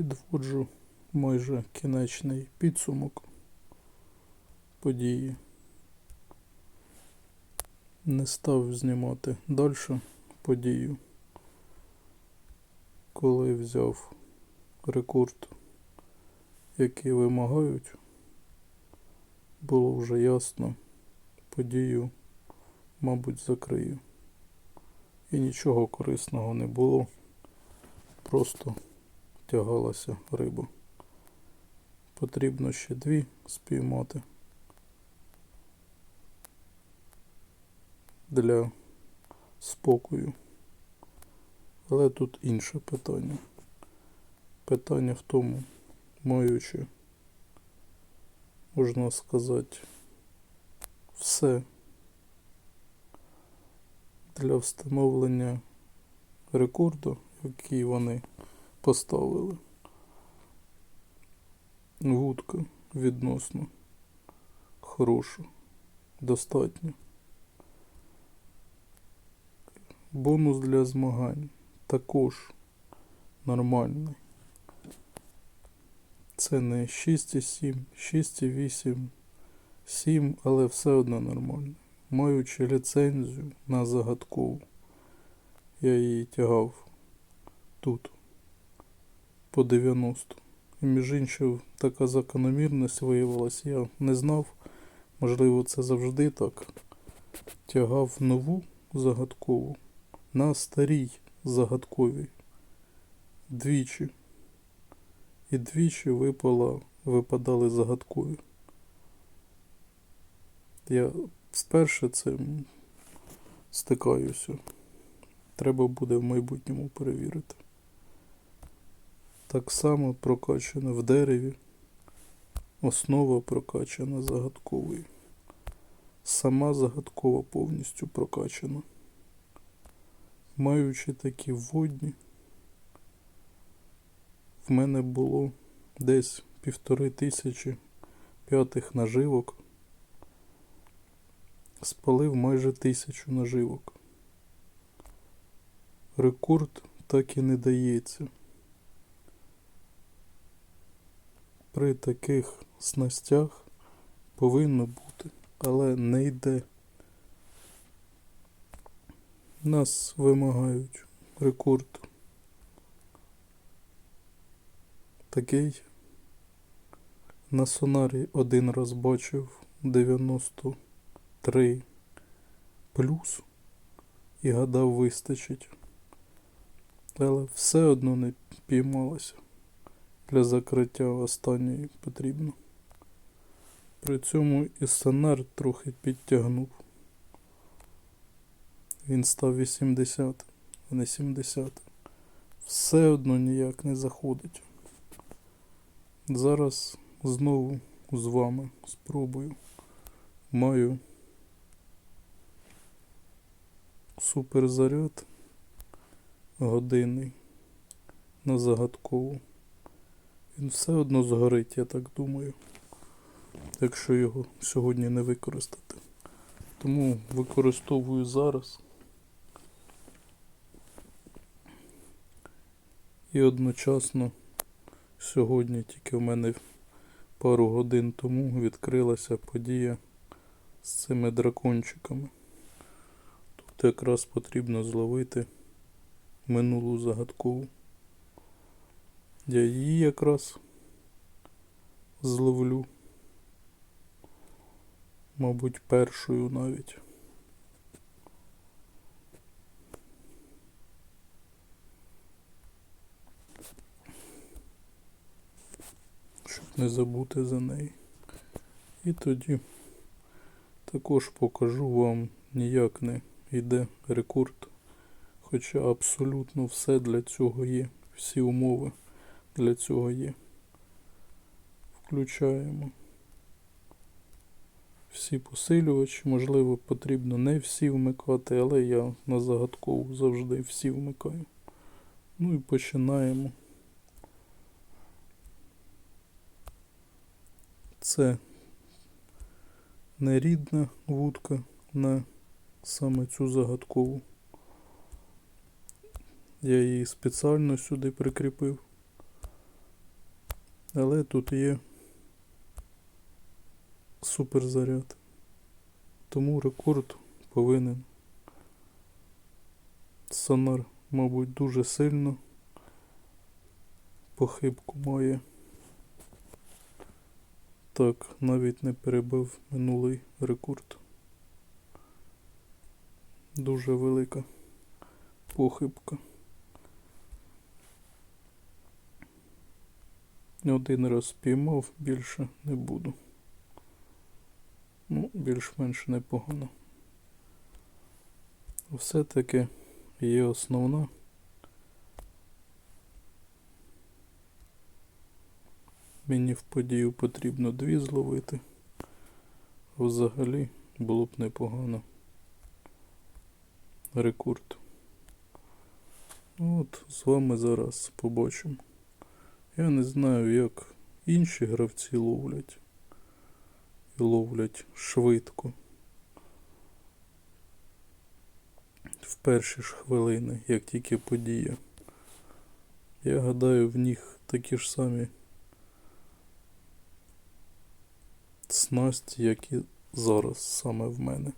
Підводжу майже кінечний підсумок події. Не став знімати далі подію, коли взяв рекорд, який вимагають, було вже ясно, подію, мабуть, закрию. І нічого корисного не було, просто тягалася риба. Потрібно ще дві спіймати для спокою. Але тут інше питання. Питання в тому, маючи, можна сказати, все для встановлення рекорду, який вони поставили. Вудка відносно хороша, достатньо. Бонус для змагань також нормальний. Це не 6,7, 6,8, 7, але все одно нормально. Маючи ліцензію на загадкову, я її тягав тут по 90. І між іншим, така закономірність виявилась, я не знав. Можливо, це завжди так. Тягав нову загадкову на старій загадковій. Двічі. І двічі випала, випадали загадкові. Я вперше цим стикаюся. Треба буде в майбутньому перевірити. Так само прокачана в дереві. Основа прокачана загадковою. Сама загадкова повністю прокачана. Маючи такі водні, в мене було десь півтори тисячі п'ятих наживок. Спалив майже тисячу наживок. Рекорд так і не дається. При таких снастях повинно бути, але не йде. Нас вимагають рекорд. Такий. На сонарі один раз бачив 93 плюс і гадав вистачить. Але все одно не піймалося. Для закриття останньої потрібно. При цьому і сонар трохи підтягнув. Він став 80, а не 70. Все одно ніяк не заходить. Зараз знову з вами спробую. Маю суперзаряд годинний на загадкову. Він все одно згорить, я так думаю, якщо його сьогодні не використати. Тому використовую зараз. І одночасно сьогодні тільки в мене пару годин тому відкрилася подія з цими дракончиками. Тут якраз потрібно зловити минулу загадкову. Я її якраз зловлю. Мабуть, першою навіть. Щоб не забути за неї. І тоді також покажу вам ніяк не йде рекорд. Хоча абсолютно все для цього є. Всі умови для цього є. Включаємо всі посилювачі. Можливо, потрібно не всі вмикати, але я на загадкову завжди всі вмикаю. Ну і починаємо. Це нерідна вудка на саме цю загадкову. Я її спеціально сюди прикріпив. Але тут є суперзаряд. Тому рекорд повинен. Сонар, мабуть, дуже сильно похибку має. Так, навіть не перебив минулий рекорд. Дуже велика похибка. Один раз спіймав, більше не буду. Ну, більш-менш непогано. Все-таки є основна. Мені в подію потрібно дві зловити. Взагалі було б непогано. Рекорд. От, з вами зараз побачимо. Я не знаю, як інші гравці ловлять. І ловлять швидко. В перші ж хвилини, як тільки подія. Я гадаю, в них такі ж самі снасті, як і зараз саме в мене.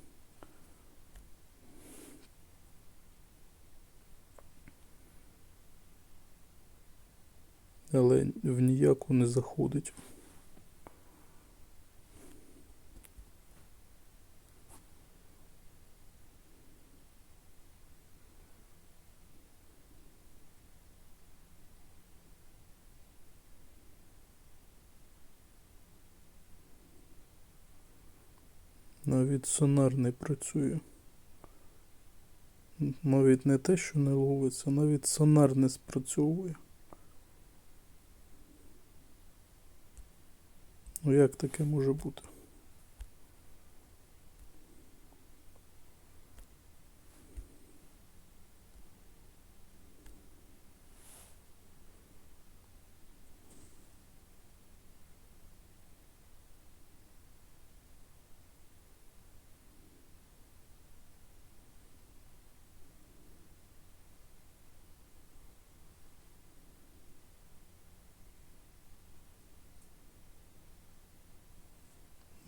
Але в ніяку не заходить. Навіть сонар не працює. Навіть не те, що не ловиться, навіть сонар не спрацьовує. Ну як таке може бути?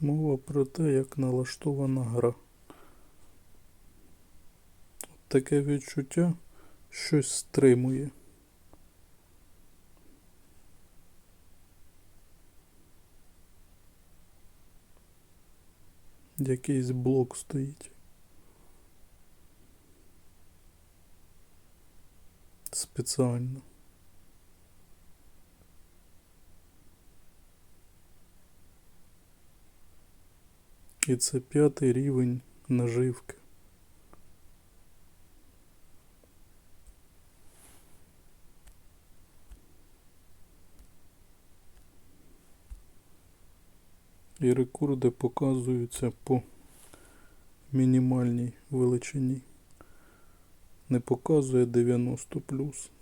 Мова про те, як налаштована гра. Таке відчуття щось стримує. Якийсь блок стоїть. Спеціально. І це п'ятий рівень наживки. І рекорди показуються по мінімальній величині. Не показує 90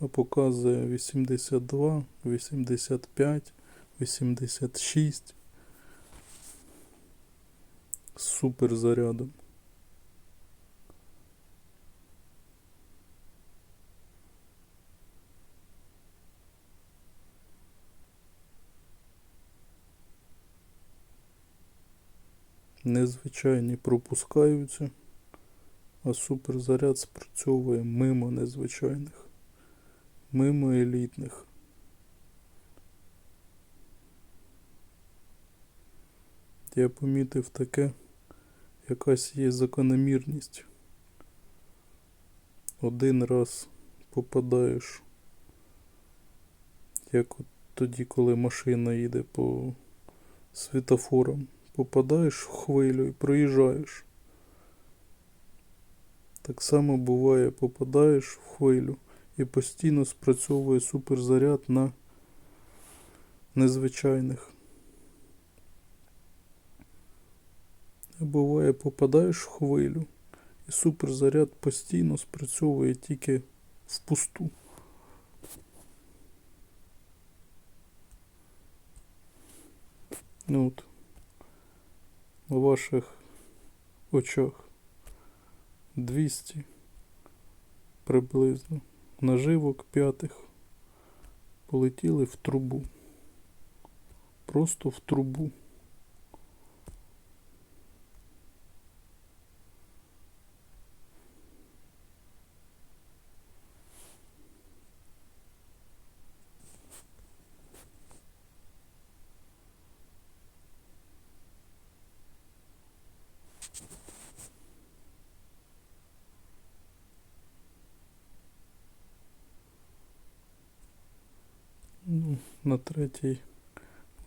а показує 82, 85, 86 суперзарядом. Незвичайні пропускаються, а суперзаряд спрацьовує мимо незвичайних, мимо елітних. Я помітив таке, якась є закономірність. Один раз попадаєш, як от тоді, коли машина їде по світофорам, попадаєш в хвилю і проїжджаєш. Так само буває, попадаєш в хвилю і постійно спрацьовує суперзаряд на незвичайних. Буває, попадаєш в хвилю, і суперзаряд постійно спрацьовує тільки впусту. Ну от, у ваших очах 200 приблизно наживок п'ятих полетіли в трубу. просто в трубу. Ну, на третій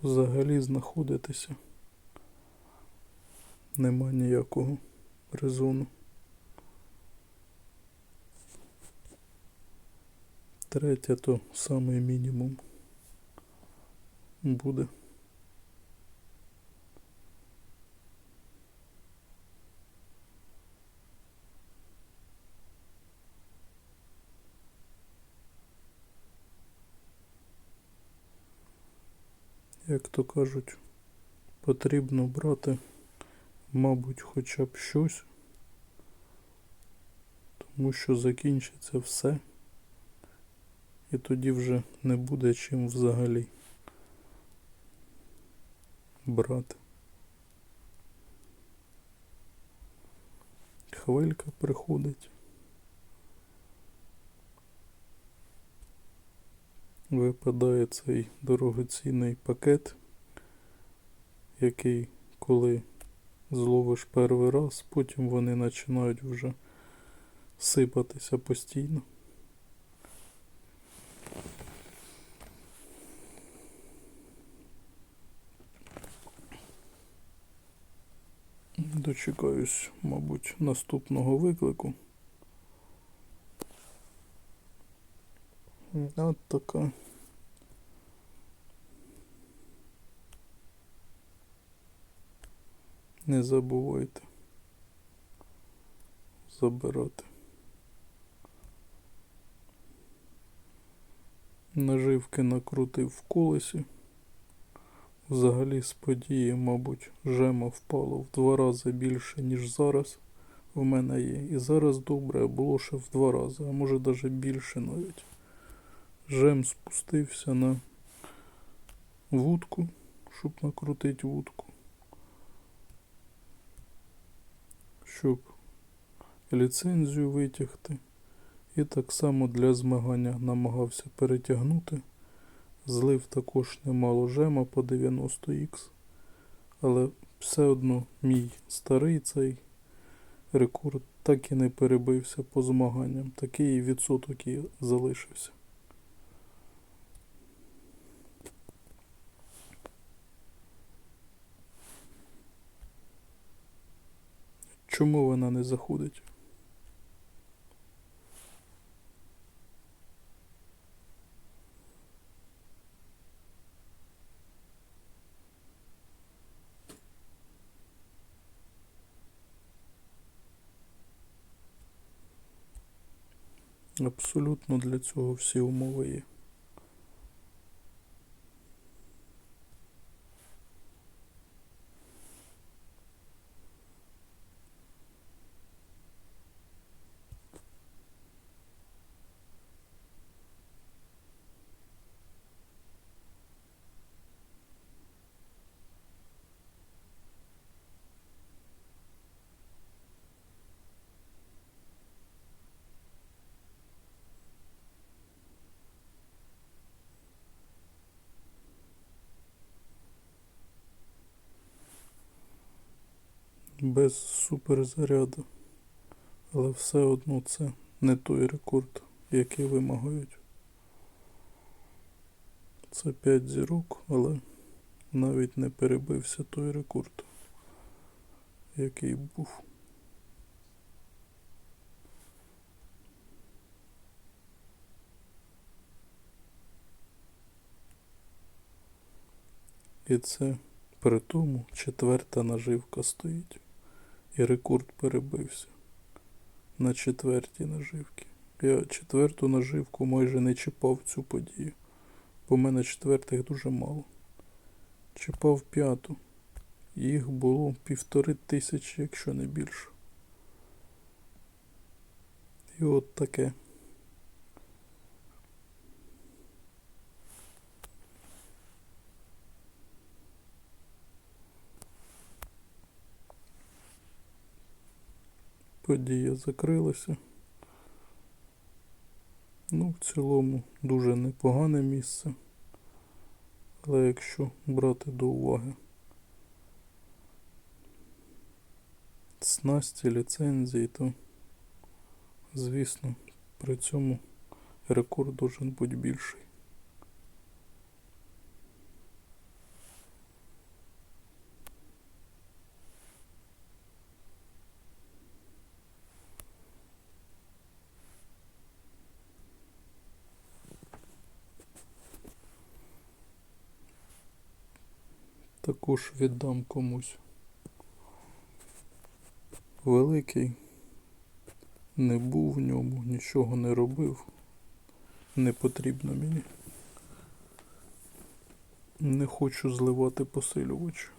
взагалі знаходитися. Нема ніякого резону. Третя то самий мінімум буде. Як то кажуть, потрібно брати, мабуть, хоча б щось, тому що закінчиться все, і тоді вже не буде чим взагалі брати. Хвилька приходить. Випадає цей дорогоцінний пакет, який коли зловиш перший раз, потім вони починають вже сипатися постійно. Дочекаюсь, мабуть, наступного виклику. От така. Не забувайте забирати. Наживки накрутив в колесі. Взагалі з події, мабуть, жема впало в два рази більше, ніж зараз в мене є. І зараз добре, було ще в два рази, а може навіть більше навіть. Жем спустився на вудку, щоб накрутити вудку. Щоб ліцензію витягти. І так само для змагання намагався перетягнути. Злив також немало жема по 90х. Але все одно мій старий цей рекорд так і не перебився по змаганням. Такий відсоток і залишився. Чому вона не заходить? Абсолютно для цього всі умови є. Без суперзаряду. Але все одно це не той рекорд, який вимагають. Це 5 зірок, але навіть не перебився той рекорд, який був. І це при тому четверта наживка стоїть. І рекорд перебився на четвертій наживці. Я четверту наживку майже не чіпав цю подію. Бо в мене четвертих дуже мало. Чіпав п'яту. Їх було півтори тисячі, якщо не більше. І от таке. Подія закрилася. Ну, в цілому дуже непогане місце. Але якщо брати до уваги снасті, ліцензії, то звісно при цьому рекорд должен бути більший. Також віддам комусь. Великий не був в ньому, нічого не робив. Не потрібно мені. Не хочу зливати посилювач.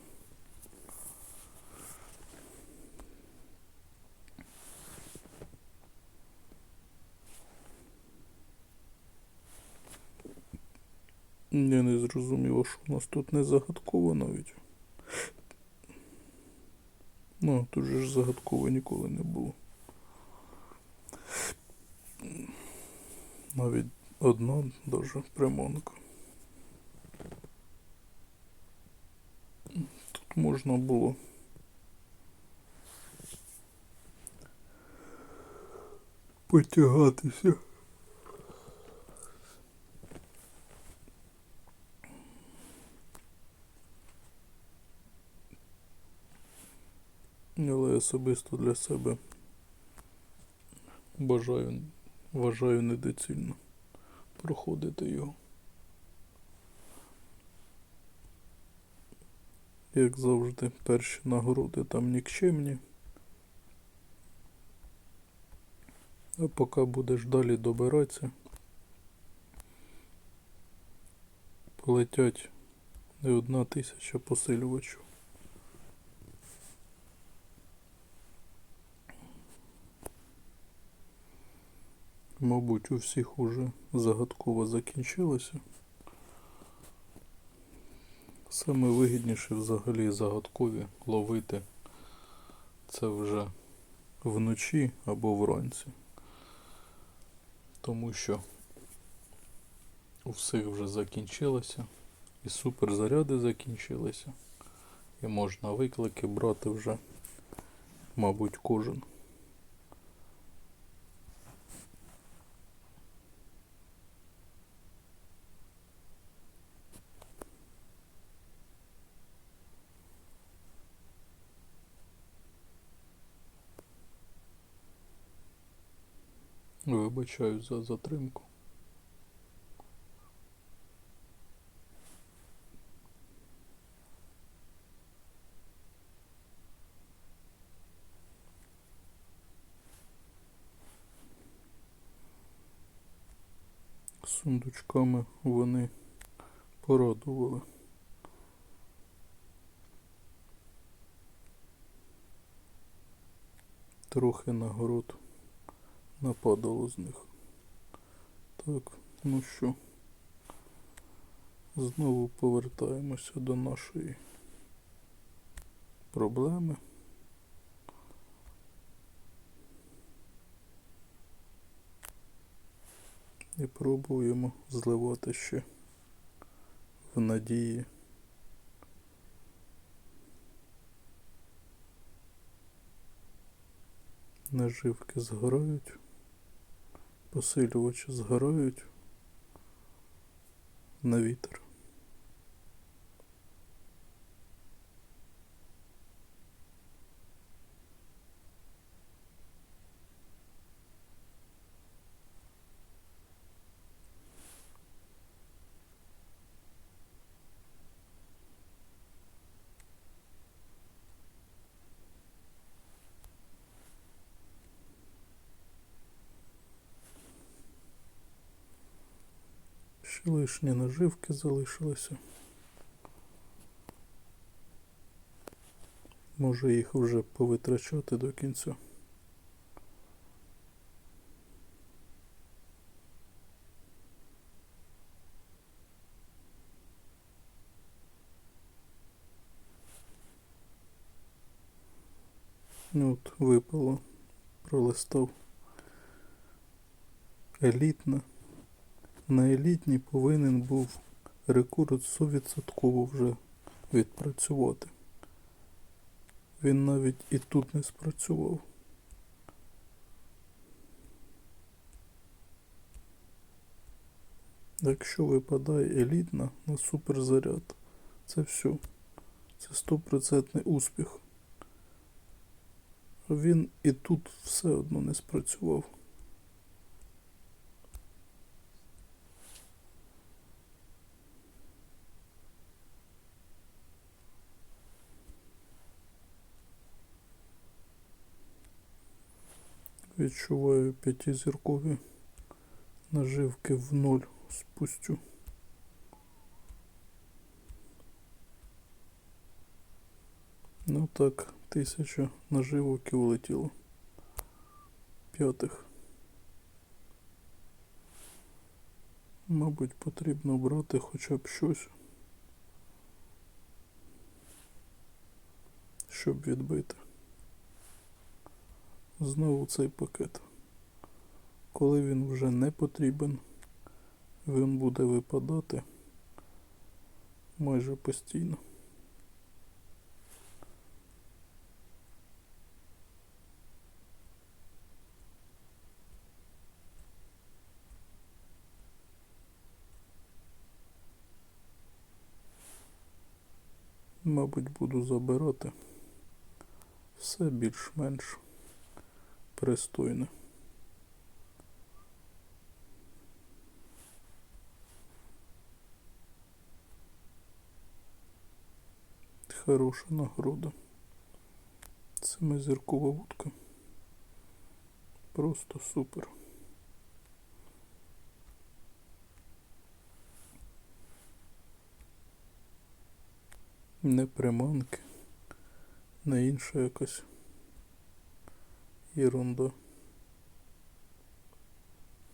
Я не зрозуміло, що у нас тут не загадково навіть. Ну, тут же ж загадково ніколи не було. Навіть одна даже приманка. Тут можна було. Потягатися. Але особисто для себе бажаю, вважаю недоцільно проходити його. Як завжди, перші нагороди там нікчемні. А поки будеш далі добиратися, полетять не одна тисяча посилювачів. Мабуть, у всіх уже загадково закінчилося. Саме вигідніше взагалі загадкові ловити це вже вночі або вранці. Тому що у всіх вже закінчилося, і суперзаряди закінчилися, і можна виклики брати вже, мабуть, кожен. Вибачаю за затримку. Сундучками вони порадували. Трохи нагород нападало з них. Так, ну що, знову повертаємося до нашої проблеми. І пробуємо зливати ще в надії. Наживки згорають, посилювачі згорають на вітер. Лишні наживки залишилися. Може їх вже повитрачати до кінця. От випало пролистав. Елітна. На елітній повинен був рекорд 100% вже відпрацювати. Він навіть і тут не спрацював. Якщо випадає елітна на суперзаряд, це все. Це стопроцентний успіх. Він і тут все одно не спрацював. Відчуваю п'ятизіркові наживки в ноль спустю. Ну так, тисяча наживок і улетіло. П'ятих. Мабуть, потрібно брати хоча б щось, щоб відбити. Знову цей пакет. Коли він вже не потрібен, він буде випадати майже постійно. Мабуть, буду забирати все більш-менш пристойне. Хороша нагорода. Семизіркова вудка. Просто супер. Не приманки, не інша якась ерунда.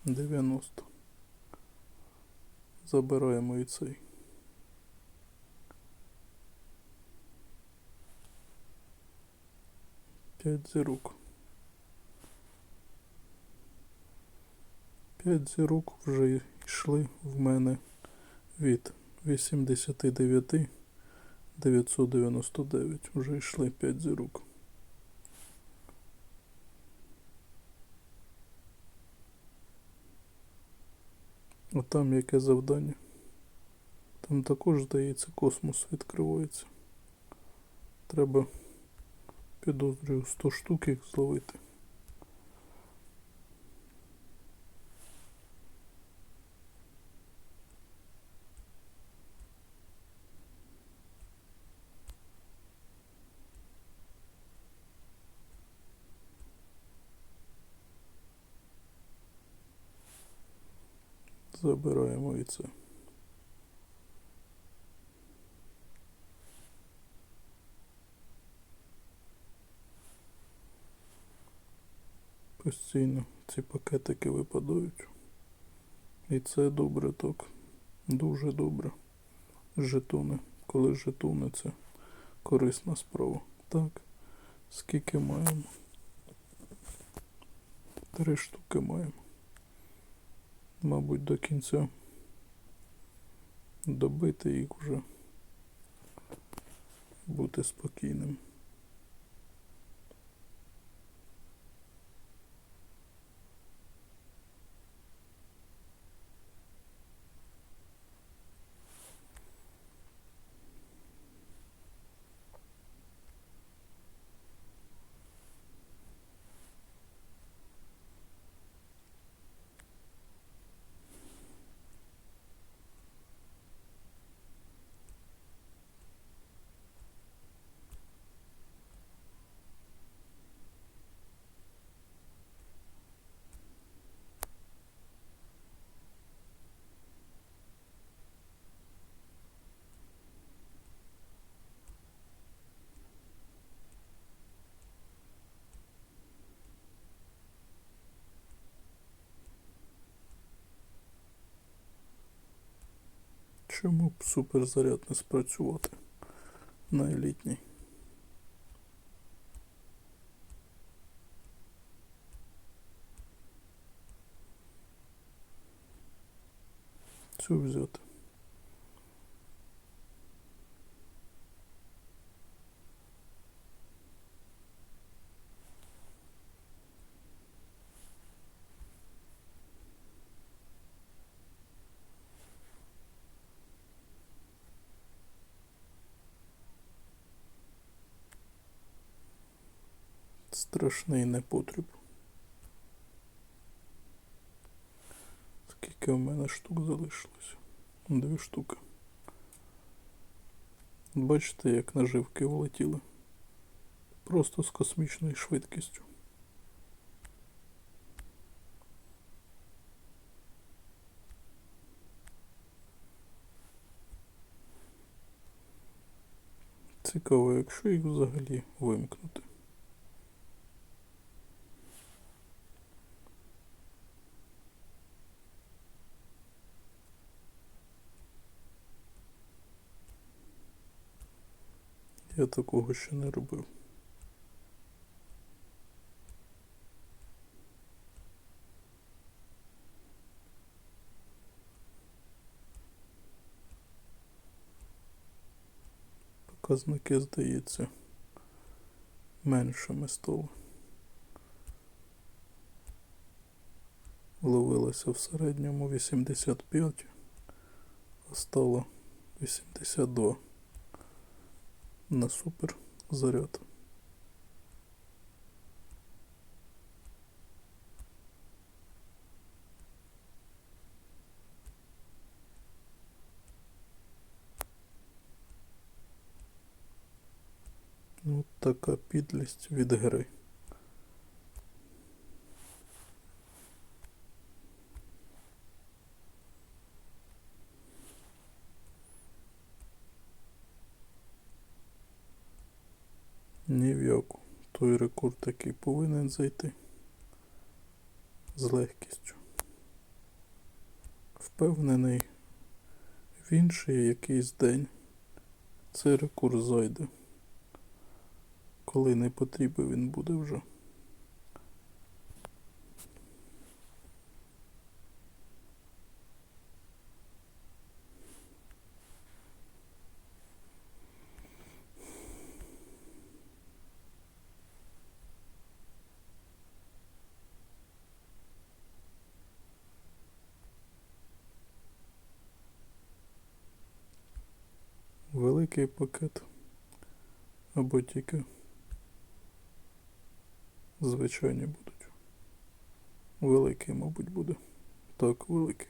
90. Забираємо і цей. П'ять зірок. П'ять зірок вже йшли в мене від 89 999. Вже йшли 5 зірок. А там яке завдання? Там також, здається, космос відкривається. Треба підозрюю 100 штук їх зловити. Забираємо і це. Постійно ці пакетики випадають. І це добре так. Дуже добре. Жетони. Коли жетони це корисна справа. Так. Скільки маємо? Три штуки маємо. Мабуть, до кінця добити їх уже, Бути спокійним. Чому б суперзаряд не спрацювати на елітній? Цю взяти. Страшний непотріб. Скільки в мене штук залишилось? Дві штуки. Бачите, як наживки влетіли. Просто з космічною швидкістю. Цікаво, якщо їх взагалі вимкнути. Я такого ще не робив. Показники, здається, меншими стали. Ловилося в середньому 85, а стало 82 на супер заряд. Ну, така підлість від гри. Той рекорд такий повинен зайти з легкістю. Впевнений, в інший якийсь день цей рекорд зайде. Коли не потрібен він буде вже. Великий пакет. Або тільки звичайні будуть. Великий, мабуть, буде. Так, великий.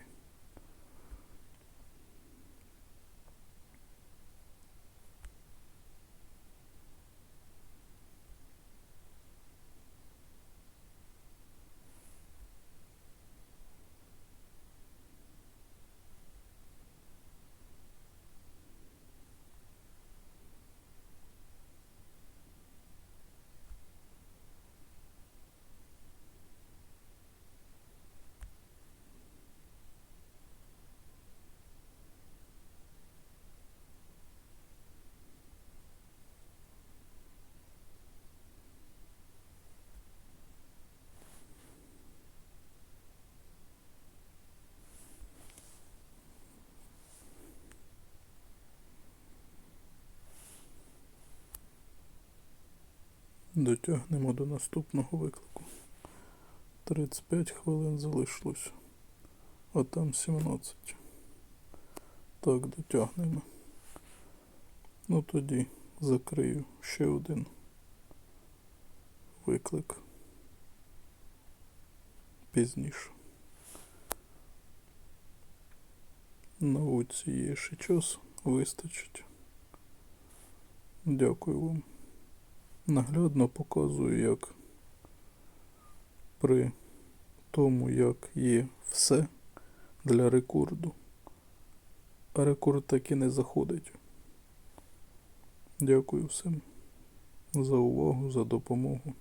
Дотягнемо до наступного виклику. 35 хвилин залишилось. А там 17. Так, дотягнемо. Ну тоді закрию ще один виклик. Пізніше. На вулиці є ще час, вистачить. Дякую вам. Наглядно показую, як при тому, як є все для рекорду. Рекорд так і не заходить. Дякую всім за увагу, за допомогу.